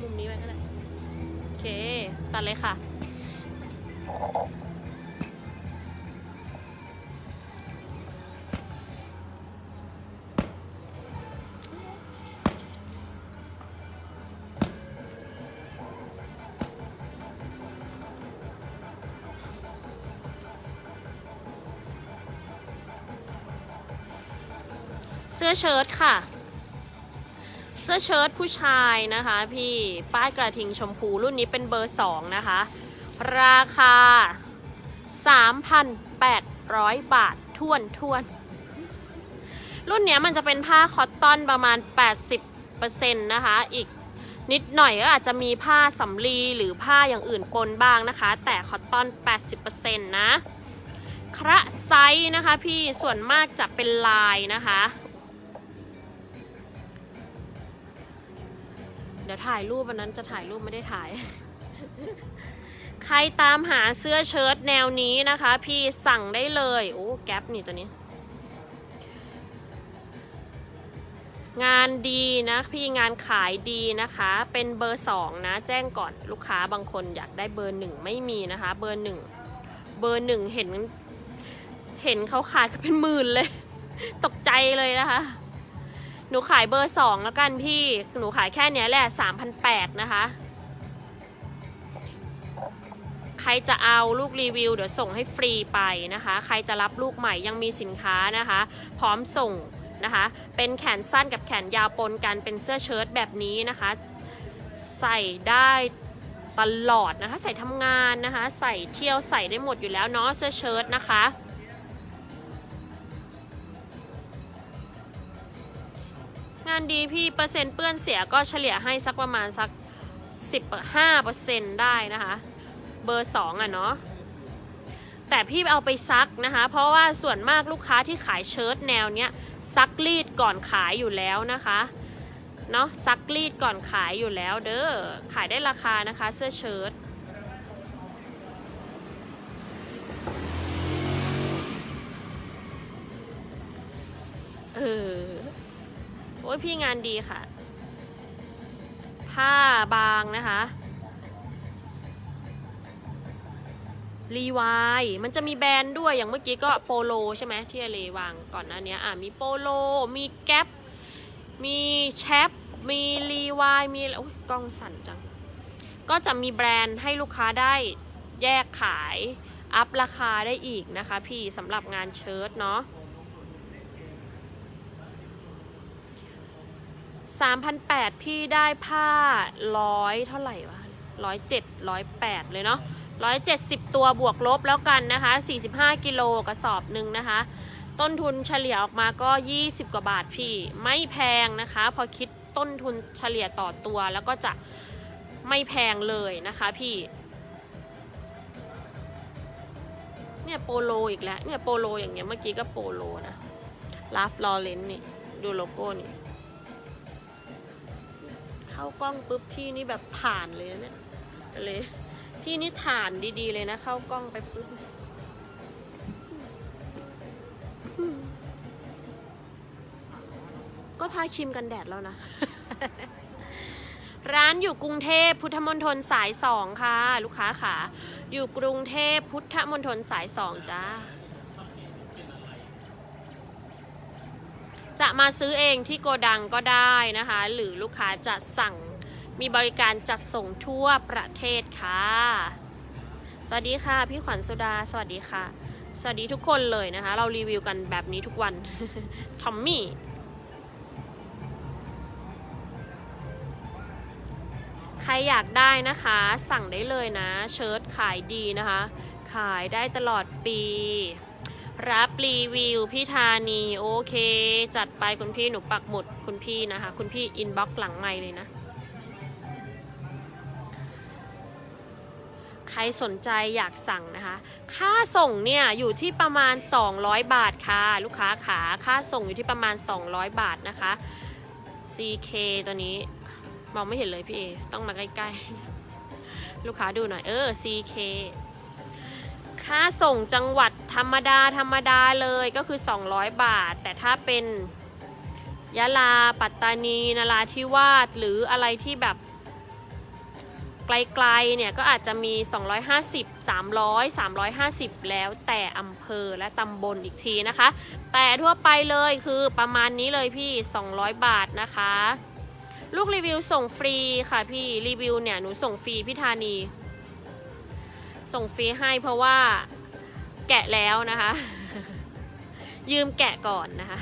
มุมนี้ไว้ก็ได้โอเค ตัดเลยค่ะ เสื้อเชิ้ตค่ะ สื้อเชิ้ตผู้ชายนะคะพี่ป้ายกระทิงชมพูรุ่นนี้เป็นเบอร์ 2 นะคะ ราคา 3,800 บาททวนทวน รุ่นนี้มันจะเป็นผ้าคอตตอนประมาณ 80%นะคะ อีกนิดหน่อยก็อาจจะมีผ้าสำลีหรือผ้าอย่างอื่นปนบ้างนะคะ แต่คอตตอน 80%นะ คระไซส์นะคะพี่ส่วนมากจะเป็นลายนะคะ ดี๋ยวถ่ายรูปวันนั้นจะถ่ายรูปไม่ได้ถ่าย ใครตามหาเสื้อเชิ้ตแนวนี้นะคะ พี่สั่งได้เลยโอ้แก๊ปนี่ตัวนี้ งานดีนะ พี่งานขายดีนะคะ เป็นเบอร์สองนะ แจ้งก่อนลูกค้าบางคนอยากได้เบอร์หนึ่งไม่มีนะคะ เบอร์หนึ่งเบอร์หนึ่งเห็น เห็นเขาขายกันเป็นหมื่นเลย ตกใจเลยนะคะ หนูขายเบอร์สองแล้วกันพี่ หนูขายแค่เนี้ยแหละสามพันแปดนะคะ ใครจะเอาลูกรีวิว เดี๋ยวส่งให้ฟรีไปนะคะ ใครจะรับลูกใหม่ยังมีสินค้านะคะ พร้อมส่งนะคะ เป็นแขนสั้นกับแขนยาวปนกัน เป็นเสื้อเชิ้ตแบบนี้นะคะ ใส่ได้ตลอดนะคะ ใส่ทำงานนะคะ ใส่เที่ยวใส่ได้หมดอยู่แล้วเนาะเสื้อเชิ้ตนะคะ งานดีพี่เปอร์เซ็นต์เปื้อนเสียก็เฉลี่ยให้สักประมาณสัก 15%ได้นะคะ เบอร์2อะเนาะแต่พี่เอาไปซักนะคะ เพราะว่าส่วนมากลูกค้าที่ขายเชิ้ตแนวเนี้ยซักรีดก่อนขายอยู่แล้วนะคะเนาะซักรีดก่อนขายอยู่แล้วเด้อขายได้ราคานะคะเสื้อเชิ้ต งานดีค่ะ ผ้าบางนะคะรีวายมันจะมีแบรนด์ด้วยอย่างเมื่อกี้ก็โปโลใช่ไหมที่เลวางก่อนหน้านี้อะมีโปโล มีแก๊ปมีแชปมีรีวายมีโอ้ยกล้องสั่นจัง ก็จะมีแบรนด์ให้ลูกค้าได้แยกขาย อัพราคาได้อีกนะคะพี่สำหรับงานเชิ้ตเนาะ 3,800พี่ได้ผ้าร้อยเท่าไหร่วะร้อยเจ็ดร้อยแปดเลยเนาะร้อยเจ็ดสิบตัวบวกลบแล้วกันนะคะ45กิโลกระสอบหนึ่งนะคะ ต้นทุนเฉลี่ยออกมาก็20กว่าบาทพี่ไม่แพงนะคะ พอคิดต้นทุนเฉลี่ยต่อตัวแล้วก็จะไม่แพงเลยนะคะพี่ เนี่ยโปโลอีกแล้วเนี่ยโปโลอย่างเงี้ยเมื่อกี้ก็โปโลนะลาฟลอเรนนี่ดูโลโก้นี่ เข้ากล้องปุ๊บพี่นี่แบบถ่านเลยนะเนี่ยเลยพี่นี่ถ่านดีๆเลยนะ เข้ากล้องไปปุ๊บก็ทาครีมกันแดดแล้วนะ ร้านอยู่กรุงเทพพุทธมณฑลสายสองค่ะ ลูกค้าค่ะอยู่กรุงเทพพุทธมณฑลสายสองจ้า จะมาซื้อเองที่โกดังก็ได้นะคะ หรือลูกค้าจะสั่งมีบริการจัดส่งทั่วประเทศค่ะ สวัสดีค่ะ พี่ขวัญสุดา สวัสดีค่ะ สวัสดีทุกคนเลยนะคะ เรารีวิวกันแบบนี้ทุกวันทอมมี่ใครอยากได้นะคะ สั่งได้เลยนะ เชิ้ตขายดีนะคะ ขายได้ตลอดปี รับรีวิวพี่ธานีโอเค จัดไปคุณพี่หนูปักหมุดคุณพี่นะคะ คุณพี่อินบ็อกหลังไม่เลยนะ ใครสนใจอยากสั่งนะคะ ค่าส่งเนี่ยอยู่ที่ประมาณ 200 บาทค่ะ ลูกค้าขาค่าส่งอยู่ที่ประมาณ 200 บาทนะคะ CK ตัวนี้มองไม่เห็นเลยพี่เอต้องมาใกล้ๆ ลูกค้าดูหน่อยเออ CK ค่าส่งจังหวัดธรรมดาธรรมดาเลยก็คือ 200 บาท แต่ถ้าเป็นยะลาปัตตานีนาราธิวาสหรืออะไรที่แบบไกลๆเนี่ยก็อาจจะมี 250 300 350 แล้วแต่อำเภอและตำบลอีกทีนะคะ แต่ทั่วไปเลยคือประมาณนี้เลยพี่ 200 บาทนะคะ ลูกรีวิวส่งฟรีค่ะพี่รีวิวเนี่ยหนูส่งฟรีพี่ธานี ส่งฟรีให้เพราะว่าแกะแล้วนะคะ ยืมแกะก่อนนะคะ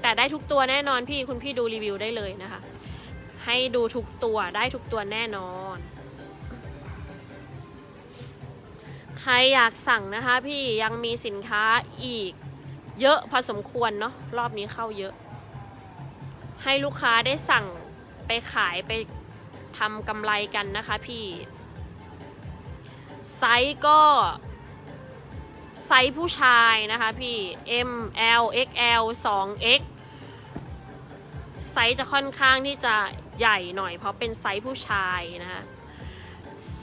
แต่ได้ทุกตัวแน่นอนพี่คุณพี่ดูรีวิวได้เลยนะคะ ให้ดูทุกตัวได้ทุกตัวแน่นอน ใครอยากสั่งนะคะพี่ยังมีสินค้าอีกเยอะพอสมควรเนาะรอบนี้เข้าเยอะ ให้ลูกค้าได้สั่งไปขายไป ทำกำไรกันนะคะพี่ไซส์ก็ไซส์ผู้ชายนะคะพี่ M L XL 2X ไซส์จะค่อนข้างที่จะใหญ่หน่อยเพราะเป็นไซส์ผู้ชายนะคะ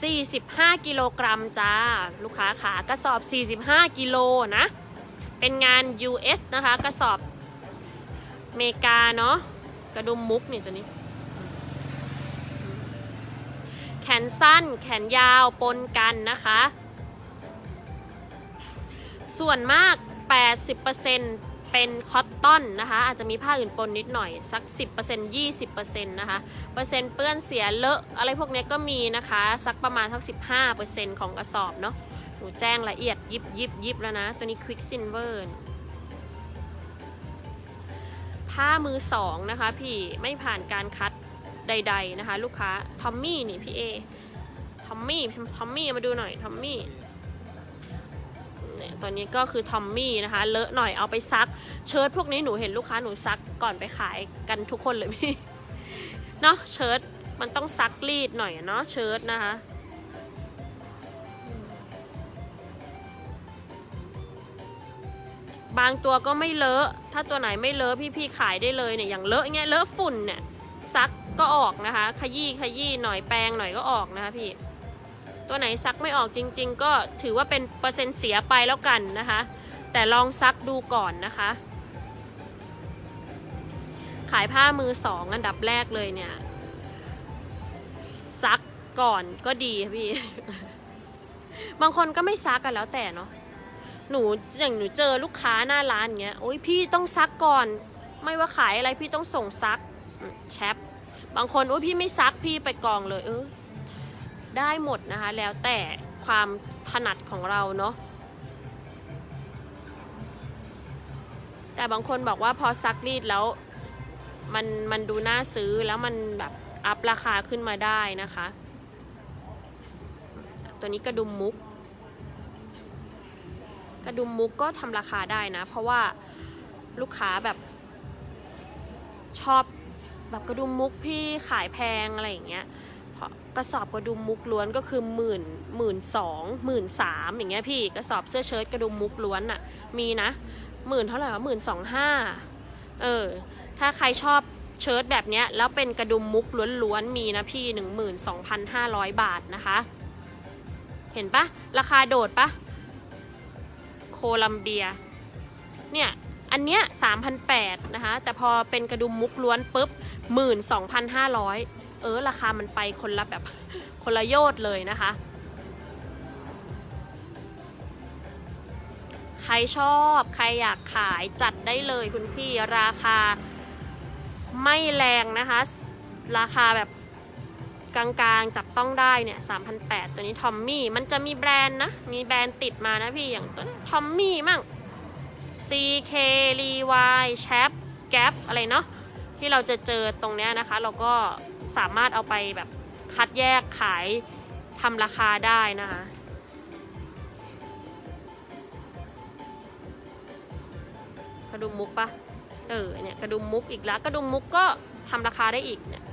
45 กิโลกรัมจ้า ลูกค้าขากระสอบ 45 กิโลนะ เป็นงาน US นะคะ กระสอบอเมริกาเนาะกระดุมมุกนี่ตัวนี้ แขนสั้น แขนยาวปนกันนะคะ ส่วนมาก 80%เป็นคอตตอนนะคะ อาจจะมีผ้าอื่นปนนิดหน่อย สัก 10% 20%นะคะ เปอร์เซ็นต์เปื้อนเสียเลอะอะไรพวกนี้ก็มีนะคะ สักประมาณสัก 15%ของกระสอบเนาะหนูแจ้งละเอียดยิบยิบยิบแล้วนะ ตัวนี้ Quick Silver ผ้ามือสองนะคะพี่ไม่ผ่านการคัด ใด ๆนะคะ ลูกค้าทอมมี่นี่พี่เอทอมมี่ทอมมี่มาดูหน่อยทอมมี่เนี่ยตัวนี้ก็คือทอมมี่นะคะ เลอะหน่อยเอาไปซัก เชิ้ตพวกนี้หนูเห็นลูกค้าหนูซักก่อนไปขายกันทุกคนเลยพี่เนาะเชิ้ตมันต้องซักรีดหน่อยเนาะเชิ้ตนะคะบางตัวก็ไม่เลอะ ถ้าตัวไหนไม่เลอะพี่ๆขายได้เลยเนี่ย อย่างเลอะเงี้ยเลอะฝุ่นเนี่ยซัก ก็ออกนะคะ ขยี้ขยี้หน่อยแปรงหน่อยก็ออกนะคะพี่ ตัวไหนซักไม่ออกจริง ๆ ก็ถือว่าเป็นเปอร์เซ็นต์เสียไปแล้วกันนะคะ แต่ลองซักดูก่อนนะคะ ขายผ้ามือสองอันดับแรกเลยเนี่ย ซักก่อนก็ดีพี่ บางคนก็ไม่ซักกันแล้วแต่เนาะหนูอย่างหนูเจอลูกค้าหน้าร้านเงี้ยโอ้ยพี่ต้องซักก่อน ไม่ว่าขายอะไรพี่ต้องส่งซักแชป บางคนโอ้ยพี่ไม่ซักพี่ไปกองเลยเออได้หมดนะคะ แล้วแต่ความถนัดของเราเนาะแต่บางคนบอกว่าพอซักรีดแล้วมันมันดูน่าซื้อแล้วมันแบบอัพราคาขึ้นมาได้นะคะ ตัวนี้กระดุมมุก กระดุมมุกก็ทำราคาได้นะ เพราะว่าลูกค้าแบบชอบ แบบกระดุมมุกพี่ขายแพงอะไรอย่างเงี้ยกระสอบกระดุมมุกล้วนก็คือหมื่นหมื่นสองหมื่นสามอย่างเงี้ยพี่กระสอบเสื้อเชิ้ตกระดุมมุกล้วนอะมีนะหมื่นเท่าไหร่วะหมื่นสองห้าเออถ้าใครชอบเชิ้ตแบบเนี้ยแล้วเป็นกระดุมมุกล้วนๆมีนะพี่หนึ่งหมื่นสองพันห้าร้อยบาทนะคะ เห็นปะราคาโดดปะโคลัมเบียเนี่ย อันเนี้ย3,008นะคะ แต่พอเป็นกระดุมมุกล้วนปุ๊บ 12,500 เออ ราคามันไปคนละแบบคนละโยดเลยนะคะ ใครชอบใครอยากขายจัดได้เลยคุณพี่ราคาไม่แรงนะคะ ราคาแบบกลางๆ จับต้องได้เนี่ย3,008ตัวนี้ทอมมี่ มันจะมีแบรนด์นะ มีแบรนด์ติดมานะพี่ อย่างตัวทอมมี่มั่ง CK Levi Chap Gap อะไรเนาะที่เราจะเจอตรงเนี้ยนะคะ เราก็สามารถเอาไปแบบคัดแยกขายทำราคาได้นะคะกระดุมมุกปะเออเนี่ยกระดุมมุกอีกแล้วกระดุมมุกก็ทำราคาได้อีกเนี่ย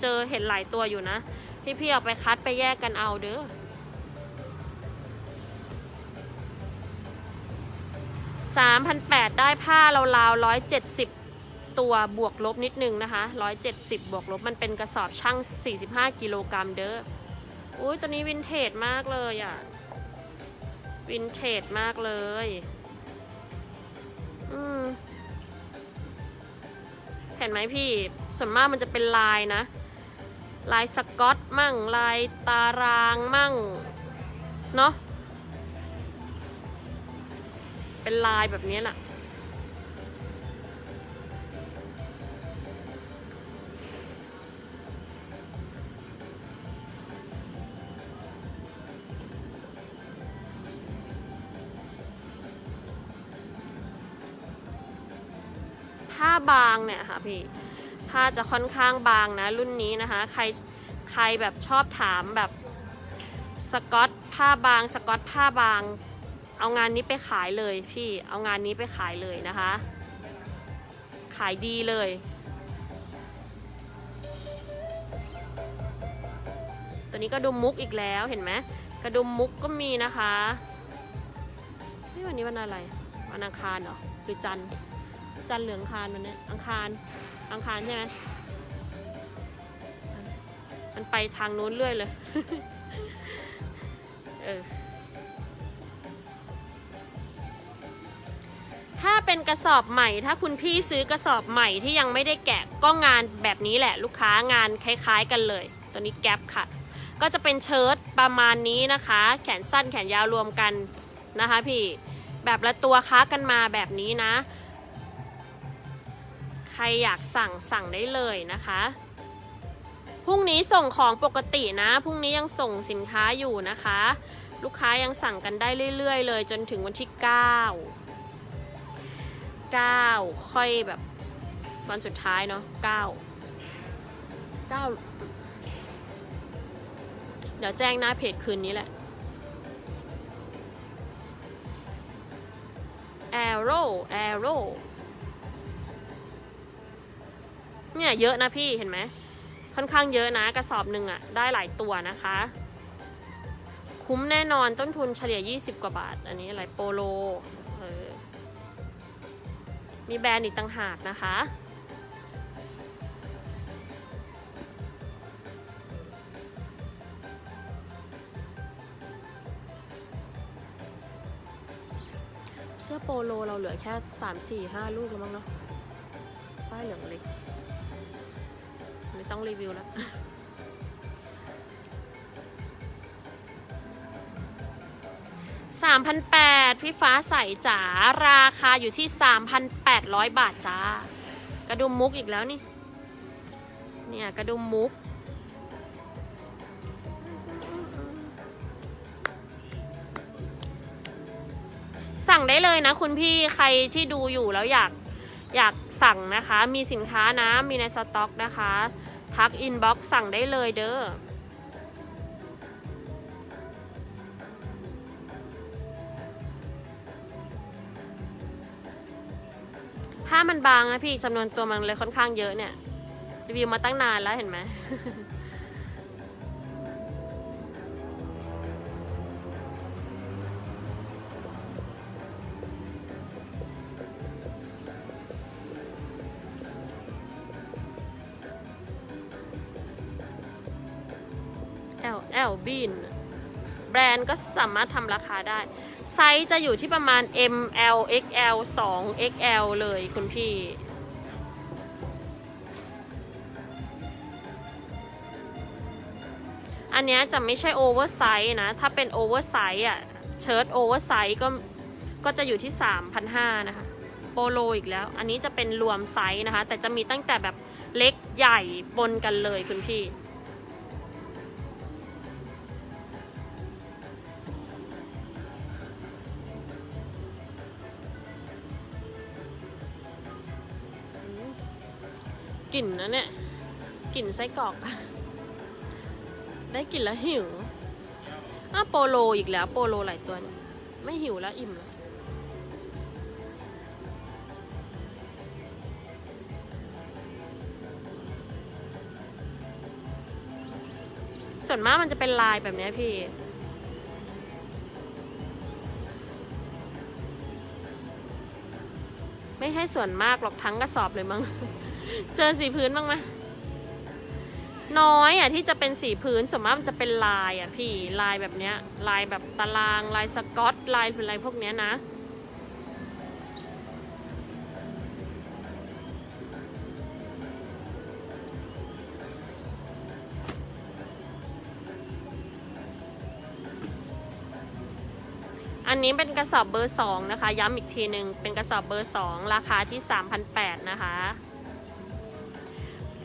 เจอเห็นหลายตัวอยู่นะ พี่พี่ๆเอาไปคัดไปแยกกันเอาเด้อ สามพันแปดได้ผ้าราราวร้อยเจ็ดสิบตัวบวกลบนิดนึงนะคะร้อยเจ็ดสิบบวกลบมันเป็นกระสอบช่างสี่สิบห้ากิโลกรัมเด้ออุ้ยตัวนี้วินเทจมากเลยอะ วินเทจมากเลย อืมเห็นไหมพี่ ส่วนมากมันจะเป็นลายนะ ลายสกอตมั่ง ลายตารางมั่ง เนาะ เป็นลายแบบนี้น่ะ ผ้าบางเนี่ยค่ะพี่ ผ้าจะค่อนข้างบางนะ รุ่นนี้นะคะ ใครใครแบบชอบถามแบบสกอตผ้าบาง สกอตผ้าบาง เอางานนี้ไปขายเลยพี่ เอางานนี้ไปขายเลยนะคะ ขายดีเลย ตัวนี้กระดุมมุกอีกแล้วเห็นไหมกระดุมมุกก็มีนะคะนี่วันนี้วันอะไร วันอังคารเหรอหรือจันจันเหลืองคารวันนี้อังคาร อังคารใช่ไหมมันไปทางนู้นเรื่อยเลย เออ ถ้าเป็นกระสอบใหม่ ถ้าคุณพี่ซื้อกระสอบใหม่ที่ยังไม่ได้แกะก็งานแบบนี้แหละลูกค้างานคล้ายๆกันเลย ตัวนี้แก๊ปค่ะ ก็จะเป็นเชิ้ตประมาณนี้นะคะ แขนสั้นแขนยาวรวมกันนะคะพี่แบบละตัวค้ากันมาแบบนี้นะ ใครอยากสั่งสั่งได้เลยนะคะพรุ่งนี้ส่งของปกตินะ พรุ่งนี้ยังส่งสินค้าอยู่นะคะ ลูกค้ายังสั่งกันได้เรื่อยๆ เลยจนถึงวันที่ 9 9 ค่อยแบบวันสุดท้ายเนาะ9 9 เดี๋ยวแจ้งหน้าเพจคืนนี้แหละ Arrow Arrow เนี่ยเยอะนะพี่เห็นไหม ค่อนข้างเยอะนะกระสอบหนึ่งอะได้หลายตัวนะคะ คุ้มแน่นอนต้นทุนเฉลี่ย 20 กว่าบาท อันนี้อะไรโปโลเออ มีแบรนด์อีกต่างหากนะคะ เสื้อโปโลเราเหลือแค่ 3 4 5 ลูกแล้วมั้งเนาะป้ายเหลืองเล็ก ไม่ต้องรีวิวแล้วสามพันแปด พี่ฟ้าใสจ๋าราคาอยู่ที่สามพันแปดร้อยบาทจ้า กระดุมมุกอีกแล้วนี่ เนี่ยกระดุมมุก สั่งได้เลยนะคุณพี่ใครที่ดูอยู่แล้วอยากอยากสั่งนะคะ มีสินค้านะ มีในสต็อกนะคะ ทักอินบ็อกซ์สั่งได้เลยเด้อ มันบางนะพี่จำนวนตัวมันเลยค่อนข้างเยอะเนี่ย รีวิวมาตั้งนานแล้วเห็นไหมแอลแอลบิน แบรนด์ก็สามารถทำราคาได้ ไซส์จะอยู่ที่ประมาณ M L X L 2 X L เลยคุณพี่อันนี้จะไม่ใช่โอเวอร์ไซส์นะ ถ้าเป็นโอเวอร์ไซส์อะ เชิ้ตโอเวอร์ไซส์ก็ ก็จะอยู่ที่ 3,500 นะคะ โปโลอีกแล้ว อันนี้จะเป็นรวมไซส์นะคะ แต่จะมีตั้งแต่แบบเล็กใหญ่ปนกันเลยคุณพี่ กลิ่นนะเนี่ยกลิ่นไส้กรอกได้กลิ่นแล้วหิวอะโปโลอีกแล้ว โปโลหลายตัวเนี่ยไม่หิวแล้วอิ่มแล้วส่วนมากมันจะเป็นลายแบบนี้พี่ไม่ให้ส่วนมากหรอกทั้งกระสอบเลยมั้ง เจอสีพื้นบ้างไหมน้อยอะที่จะเป็นสีพื้นส่วนมากมันจะเป็นลายอะพี่ลายแบบเนี้ย ลายแบบตารางลายสกอตลายอะไรพวกเนี้ยนะ อันนี้เป็นกระสอบเบอร์สองนะคะ ย้ำอีกทีหนึ่งเป็นกระสอบเบอร์สองราคาที่ 3,800นะคะ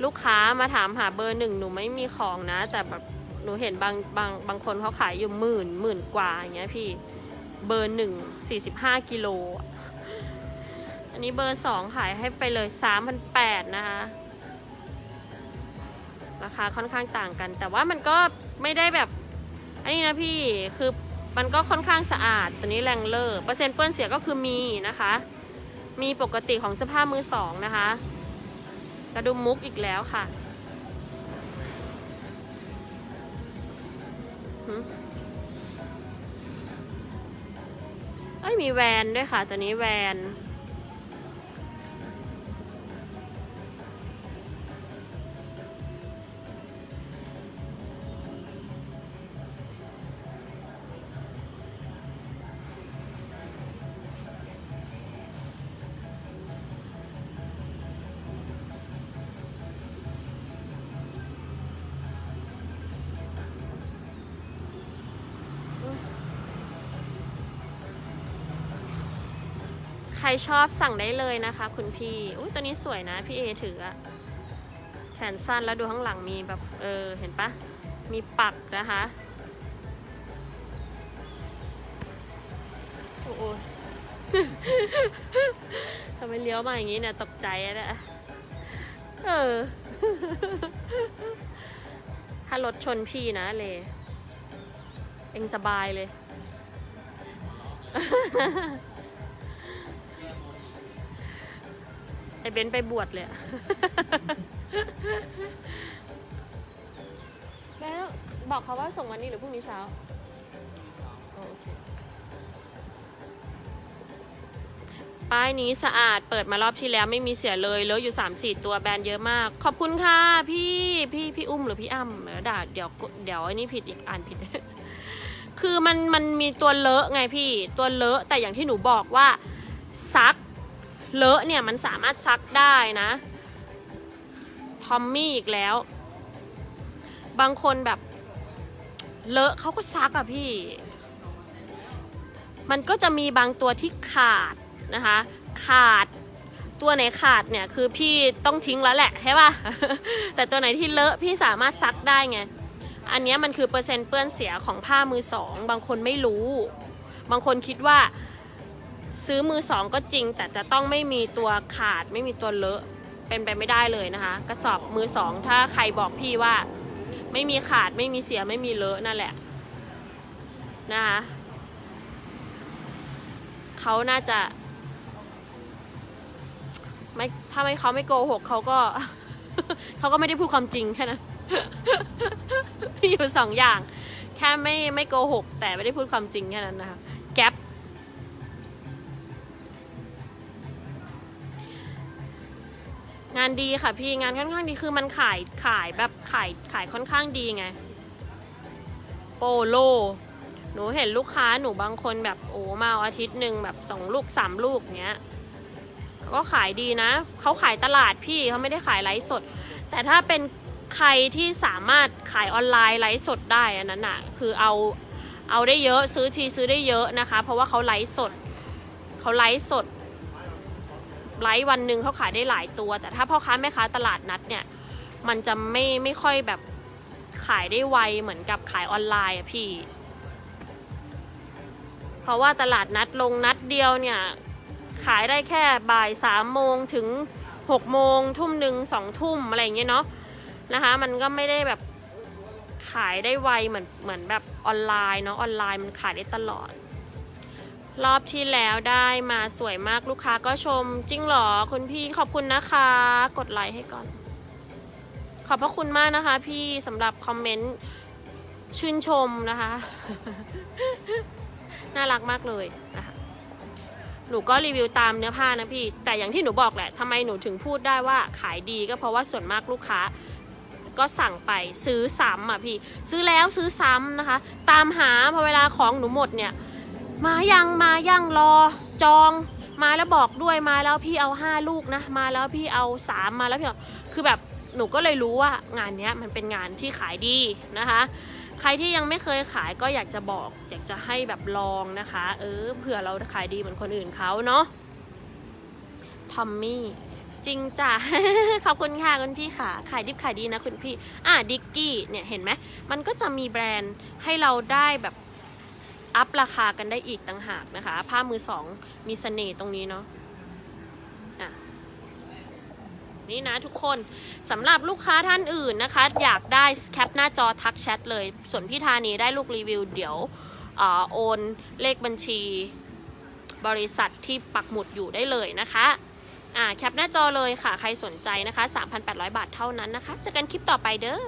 ลูกค้ามาถามหาเบอร์หนึ่งหนูไม่มีของนะ แต่แบบหนูเห็นบางบางบางคนเขาขายอยู่หมื่นหมื่นกว่าอย่างเงี้ยพี่เบอร์หนึ่งสี่สิบห้ากิโล อันนี้เบอร์สองขายให้ไปเลยสามพันแปดนะคะราคาค่อนข้างต่างกัน แต่ว่ามันก็ไม่ได้แบบ อันนี้นะพี่คือมันก็ค่อนข้างสะอาดตัวนี้แรงเลอร์เปอร์เซ็นต์เปื้อนเสียก็คือมีนะคะ มีปกติของเสื้อผ้ามือสองนะคะ กระดุมมุกอีกแล้วค่ะเอ้ยมีแวนด้วยค่ะ ตัวนี้แวน รชอบสั่งได้เลยนะคะ คุณพี่อุ้ยตัวนี้สวยนะ พี่เอถืออะแขนสั้นแล้วดูข้างหลังมีแบบเออเห็นปะมีปักนะคะโอ้โหทำไมเลี้ยวมาอย่างนี้เนี่ยตกใจอะเนี่ยเออ ถ้ารถชนพี่นะเลยเองสบายเลย เบนซ์ไปบวชเลยอะแล้วบอกเขาว่าส่งวันนี้หรือพรุ่งนี้เช้าอ๋อโอเคป้ายนี้สะอาดเปิดมารอบที่แล้วไม่มีเสียเลยเหลืออยู่ 3 4 ตัวแบรนด์เยอะมาก ขอบคุณค่ะ พี่พี่พี่อุ้มหรือพี่อ้ำเดี๋ยวด่าเดี๋ยวเดี๋ยวไอ้นี่ผิดอีกอ่านผิด คือมันมันมีตัวเลอะไงพี่ตัวเลอะแต่อย่างที่หนูบอกว่าซัก เลอะเนี่ยมันสามารถซักได้นะทอมมี่อีกแล้ว บางคนแบบเลอะเขาก็ซักอะพี่ มันก็จะมีบางตัวที่ขาดนะคะ ขาดตัวไหนขาดเนี่ยคือพี่ต้องทิ้งแล้วแหละใช่ป่ะ แต่ตัวไหนที่เลอะพี่สามารถซักได้ไง อันนี้มันคือเปอร์เซ็นต์เปื้อนเสียของผ้ามือสอง บางคนไม่รู้ บางคนคิดว่า ซื้อมือสองก็จริง แต่จะต้องไม่มีตัวขาดไม่มีตัวเลอะเป็นไปไม่ได้เลยนะคะ กระสอบมือสองถ้าใครบอกพี่ว่า ไม่มีขาดไม่มีเสียไม่มีเลอะนั่นแหละนะคะเขาน่าจะไม่ถ้าไม่เขาไม่โกหกเขาก็ เขาก็ไม่ได้พูดความจริงแค่นั้นมีอยู่สองอย่าง แค่ไม่ไม่โกหกแต่ไม่ได้พูดความจริงแค่นั้นนะคะ แก๊ป งานดีค่ะพี่งานค่อนข้างดีคือมันขายขายแบบขายขายค่อนข้างดีไง โปโล หนูเห็นลูกค้าหนูบางคนแบบโอ้มาอาทิตย์หนึ่งแบบสองลูกสามลูกเงี้ยก็ขายดีนะเขาขายตลาดพี่เขาไม่ได้ขายไลฟ์สด แต่ถ้าเป็นใครที่สามารถขายออนไลน์ไลฟ์สดได้อันนั้นอะคือเอาเอาได้เยอะซื้อทีซื้อได้เยอะนะคะ เพราะว่าเขาไลฟ์สดเขาไลฟ์สด ไลฟ์วันหนึ่งเขาขายได้หลายตัว แต่ถ้าพ่อค้าแม่ค้าตลาดนัดเนี่ย มันจะไม่ไม่ค่อยแบบขายได้ไวเหมือนกับขายออนไลน์อะพี่ เพราะว่าตลาดนัดลงนัดเดียวเนี่ย ขายได้แค่บ่ายสามโมงถึงหกโมงทุ่มหนึ่งสองทุ่มอะไรอย่างเงี้ยเนาะนะคะ มันก็ไม่ได้แบบขายได้ไวเหมือนเหมือนแบบออนไลน์เนาะออนไลน์มันขายได้ตลอด รอบที่แล้วได้มาสวยมากลูกค้าก็ชม จริงหรอคุณพี่ขอบคุณนะคะ กดไลค์ให้ก่อน ขอบพระคุณมากนะคะ พี่สำหรับคอมเมนต์ชื่นชมนะคะ น่ารักมากเลยนะคะหนูก็รีวิวตามเนื้อผ้านะพี่ แต่อย่างที่หนูบอกแหละทำไมหนูถึงพูดได้ว่าขายดีก็เพราะว่าส่วนมากลูกค้า ก็สั่งไปซื้อซ้ำอะพี่ ซื้อแล้วซื้อซ้ำนะคะ ตามหาพอเวลาของหนูหมดเนี่ย มายังมายังรอจองมาแล้วบอกด้วยมาแล้วพี่เอาห้าลูกนะ มาแล้วพี่เอาสามมาแล้วพี่เอาคือแบบหนูก็เลยรู้ว่างานนี้มันเป็นงานที่ขายดีนะคะ ใครที่ยังไม่เคยขายก็อยากจะบอก อยากจะให้แบบลองนะคะ เออเผื่อเราขายดีเหมือนคนอื่นเขาเนาะทอมมี่จริงจ้ะ ขอบคุณค่ะคุณพี่ค่ะ ขายดิบขายดีนะคุณพี่ อะดิกกี้เนี่ยเห็นไหมมันก็จะมีแบรนด์ให้เราได้แบบ อัพราคากันได้อีกต่างหากนะคะ ผ้ามือสองมีเสน่ห์ตรงนี้เนาะะนี่นะทุกคนสำหรับลูกค้าท่านอื่นนะคะ อยากได้แคปหน้าจอทักแชทเลย ส่วนพี่ธานีได้ลูกรีวิว เดี๋ยวอโอนเลขบัญชีบริษัทที่ปักหมุดอยู่ได้เลยนะคะอ่าแคปหน้าจอเลยค่ะ ใครสนใจนะคะ 3,800 บาทเท่านั้นนะคะเจอกันคลิปต่อไปเด้อ